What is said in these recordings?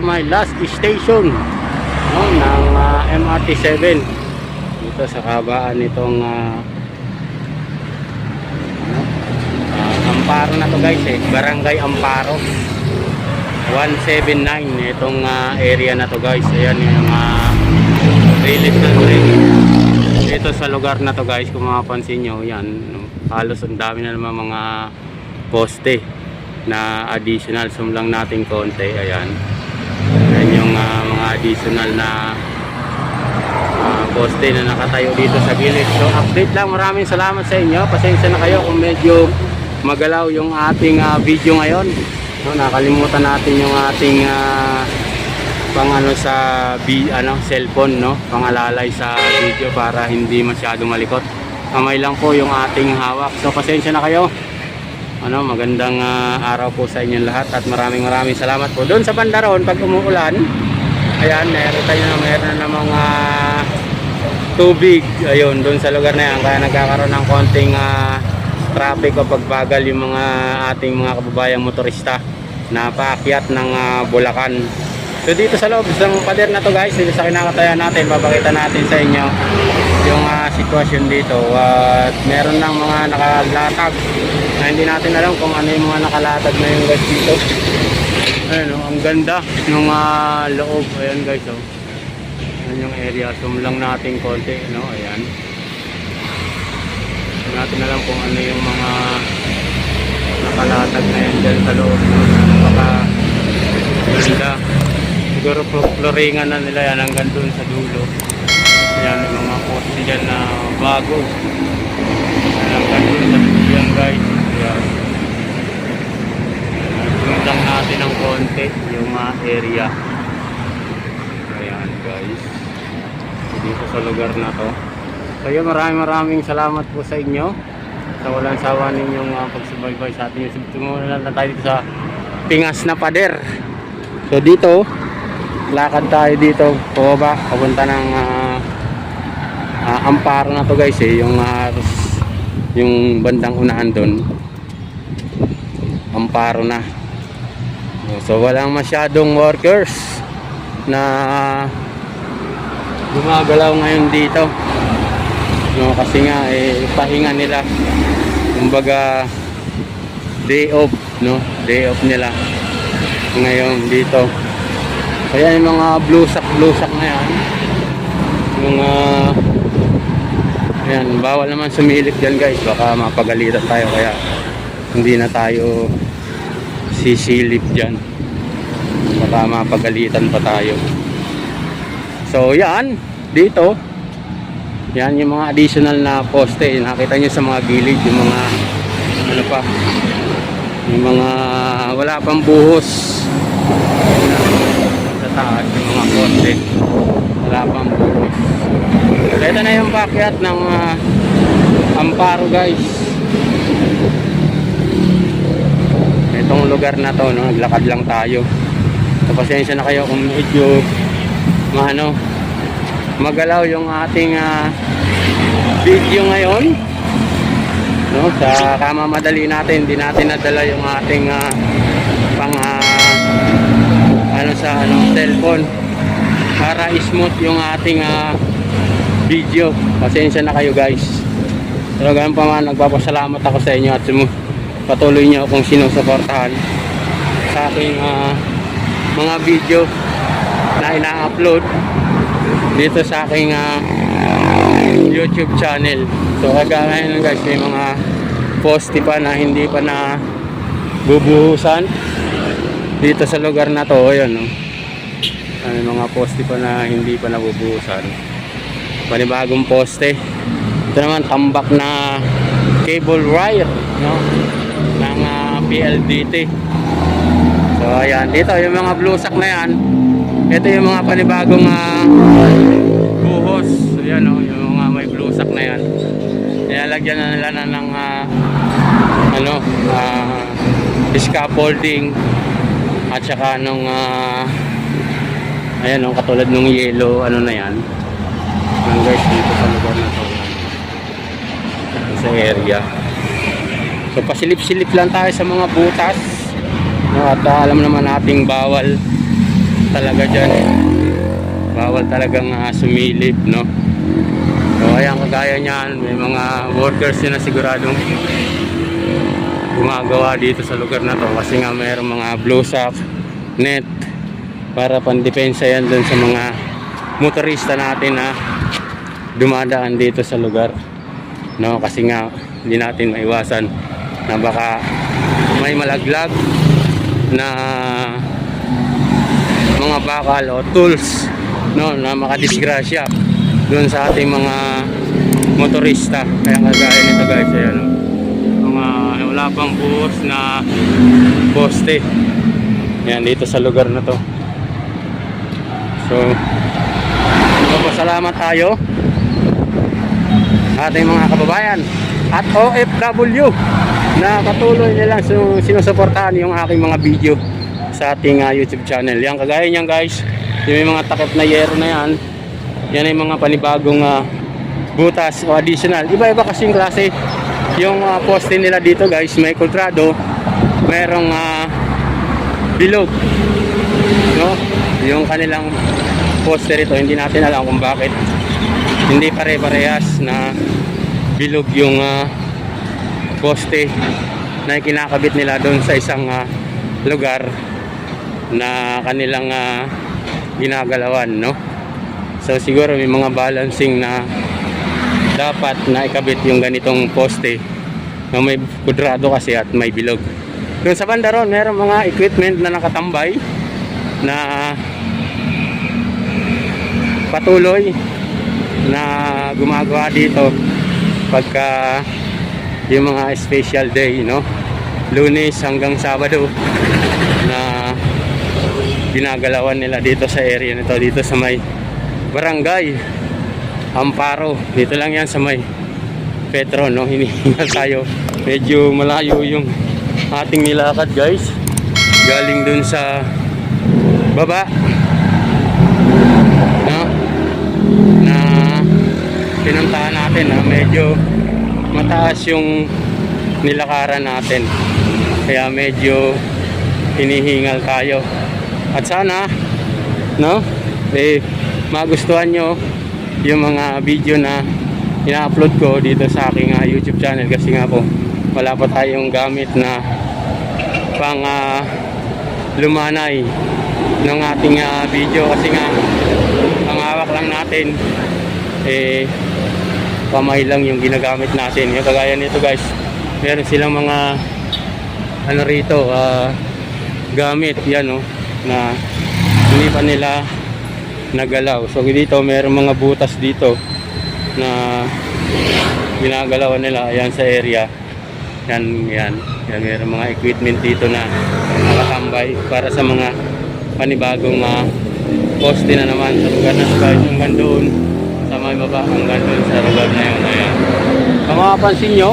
sa my last station no, ng ah, MRT7 dito sa kabaan nitong ano, ah, Amparo na to guys eh. Barangay Amparo. 179 itong ah, area na to guys. Ayan yung uh, release na rin dito sa lugar na to guys kung mapapansin nyo yan halos ang dami na naman mga poste na additional. Sum lang natin konti ayan ayan yung ah, mga additional na ah, poste na nakatayo dito sa gilid. So update lang. Maraming salamat sa inyo. Pasensya na kayo kung medyo magalaw yung ating ah, video ngayon. No, nakalimutan natin yung ating ah, pang ano sa bi, ano, cellphone no? Pangalalay sa video para hindi masyado malikot. Kamay lang po yung ating hawak. So pasensya na kayo ano magandang ah, araw po sa inyong lahat at maraming maraming salamat po. Doon sa bandaron pag umuulan ayan meron tayo na meron na mga tubig. Ayun doon sa lugar na yan kaya nagkakaroon ng konting ah, traffic o pagbagal yung mga ating mga kababayang motorista. Na paakyat ng ah, Bulacan So dito sa loob ng pader na to guys, dito sa kinakatayan natin, papakita natin sa inyo yung ah, sitwasyon dito. At meron ng mga nakalatag na hindi natin alam kung ano yung mga nakalatag na yung guys dito. Ayun oh, ang ganda ng ah, loob. Ayan guys oh. Ayan yung area. Zoom lang natin konti, no? Ayan. Hindi natin alam kung ano yung mga nakalatag na yan dyan sa loob. Napaka ganda siguro floringan na nila yan hanggang doon sa dulo. Yan yung mga poste dyan na bago. Hanggang doon sa yan guys. Yan. Natin ng konti yung uh, area. Ayan guys. Dito sa lugar na to. Kaya maraming maraming salamat po sa inyo. Sa walang sawa ninyong uh, pagsubaybay sa ating YouTube. Tumula na tayo dito sa Pingas na Pader. So dito, lakad tayo dito, pababa, papunta ng ah, ah, Amparo na to guys eh, yung ah, yung bandang unahan doon. Amparo na. So walang masyadong workers na gumagalaw ngayon dito. No, kasi nga eh pahinga nila. Kumbaga day off, no? Day off nila ngayon dito. Kaya yung mga blusak blusak na yan. Mga Ayan, bawal naman sumilip dyan guys. Baka mapagalitan tayo kaya hindi na tayo sisilip dyan. Baka mapagalitan pa tayo. So yan, dito. Yan yung mga additional na poste. Nakita nyo sa mga gilid yung mga ano pa yung mga wala pang buhos sa taas yung mga poste wala pang buhos ito na yung backyard ng ah, Amparo guys. Itong lugar na to no, naglakad lang tayo. So, pasensya na kayo kung medyo maano magalaw yung ating ah, video ngayon. No sa kamamadali natin hindi natin nadala yung ating ah, pang ah, ano sa ano cellphone para smooth yung ating ah, video pasensya na kayo guys pero ganun pa man nagpapasalamat ako sa inyo at patuloy nyo akong sinusuportahan sa aking ah, mga video na ina-upload dito sa aking ah, YouTube channel. So kagaya ngayon guys, may mga poste pa na hindi pa na bubuhusan dito sa lugar na to. Ayan, no? May mga poste pa na hindi pa nabubuhusan. Panibagong poste. Ito naman tambak na cable wire, no? Ng ah, PLDT. So ayan, dito yung mga blusak na yan. Ito yung mga panibagong ah, buhos. So, yan o, yung mga may blusak na yan. Nilalagyan na nila na ng ah, ano, ah, scaffolding at saka nung ah, ayan o, katulad nung yellow, ano na yan. Yan guys, dito sa lugar na to. Sa area. So pasilip-silip lang tayo sa mga butas. No, at ah, alam naman nating bawal talaga dyan. Bawal talagang ah, sumilip, no? So, ayan, kagaya niyan, may mga workers yun na siguradong gumagawa dito sa lugar na to kasi nga mayroong mga blue sack, net, para pandepensa yan dun sa mga motorista natin na dumadaan dito sa lugar. No, kasi nga hindi natin maiwasan na baka may malaglag na mga bakal o tools no na makadisgrasya doon sa ating mga motorista kaya kagaya nito guys ayan no? mga wala pang buhos na poste yan dito sa lugar na to so Salamat tayo ating mga kababayan at OFW na patuloy nilang su- sinusuportahan yung aking mga video sa ating ah, YouTube channel. Yan kagaya niyan guys, yung may mga takip na yero na yan, yan ay mga panibagong ah, butas o additional. Iba-iba kasing klase yung ah, poste nila dito guys, may kultrado, merong ah, bilog. No? Yung kanilang poste rito, hindi natin alam kung bakit hindi pare-parehas na bilog yung ah, poste na kinakabit nila doon sa isang ah, lugar na kanilang ah, ginagalawan no? So siguro may mga balancing na dapat na ikabit yung ganitong poste na may kudrado kasi at may bilog. Doon sa banda ron meron mga equipment na nakatambay na patuloy na gumagawa dito pagka yung mga special day no? Lunes hanggang sabado na ginagalawan nila dito sa area nito dito sa may barangay Amparo. Dito lang yan sa may Petro no? Hinihingal tayo. Medyo malayo yung ating nilakad guys. Galing dun sa baba no na pinuntahan natin na medyo mataas yung nilakaran natin. Kaya medyo hinihingal tayo. At sana no eh magustuhan nyo yung mga video na ina-upload ko dito sa aking ah, YouTube channel. Kasi nga po wala pa tayong gamit na pang ah, lumanay ng ating ah, video. Kasi nga ang hawak lang natin eh kamay lang yung ginagamit natin. Yung kagaya nito guys meron silang mga ano rito ah, gamit yan oh, na hindi pa nila nagalaw. So dito meron mga butas dito na ginagalawan nila ayan sa area. Yan yan. Yan meron mga equipment dito na nakatambay para sa mga panibagong ah, poste na naman. Sa lugar na guys hanggang doon may baba hanggang doon sa lugar na yun ayan. Kung mapapansin nyo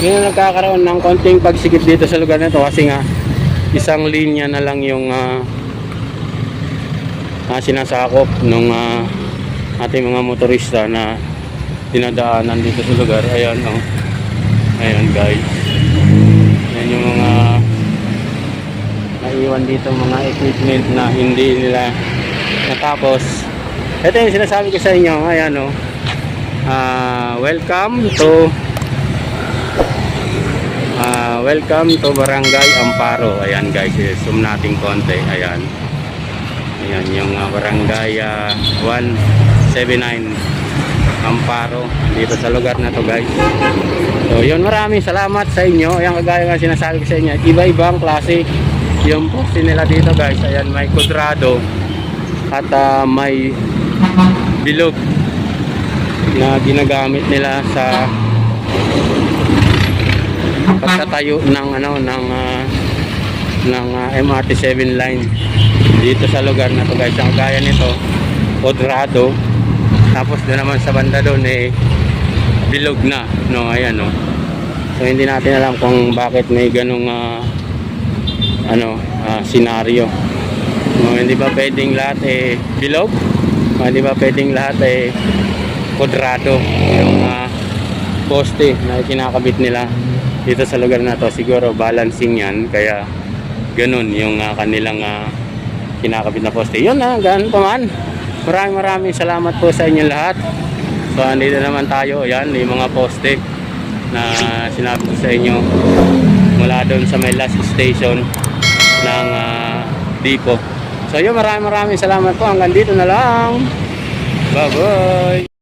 ngayon nagkakaroon ng konting pagsikip dito sa lugar na to kasi nga isang linya na lang yung ah, ah, sinasakop ng ah, ating mga motorista na dinadaanan dito sa lugar. Ayan oh. Ayan guys. Yan yung mga naiwan dito mga equipment na hindi nila natapos ito yung sinasabi ko sa inyo ayan oh Ah, welcome to Ah, welcome to Barangay Amparo. Ayan guys, zoom natin konti. Ayan. Ayan yung ah, Barangay ah, 179 Amparo dito sa lugar na to guys. So yun maraming salamat sa inyo. Ayan kagaya nga sinasabi ko sa inyo. Iba-ibang klase yung poste nila dito guys. Ayan may kudrado at ah, may bilog na ginagamit nila sa pagtatayo ng ano ng ah, ng ah, MRT 7 line. Dito sa lugar na to guys ang gaya nito Odrado tapos doon naman sa banda doon eh bilog na no ayan no. So hindi natin alam kung bakit may ganong ah, ano ah, senaryo. No, hindi ba pwedeng lahat eh bilog hindi ba pwedeng lahat eh kwadrado yung ah, poste na kinakabit nila dito sa lugar na to siguro balancing yan kaya ganun yung ah, kanilang ah, kinakabit na poste. Yun na, ganun pa man. Maraming maraming salamat po sa inyo lahat. So, andito naman tayo. Yan, yung mga poste na sinabi sa inyo mula doon sa may last station ng ah, Dipo. So, yun, maraming maraming salamat po. Hanggang dito na lang. Bye-bye.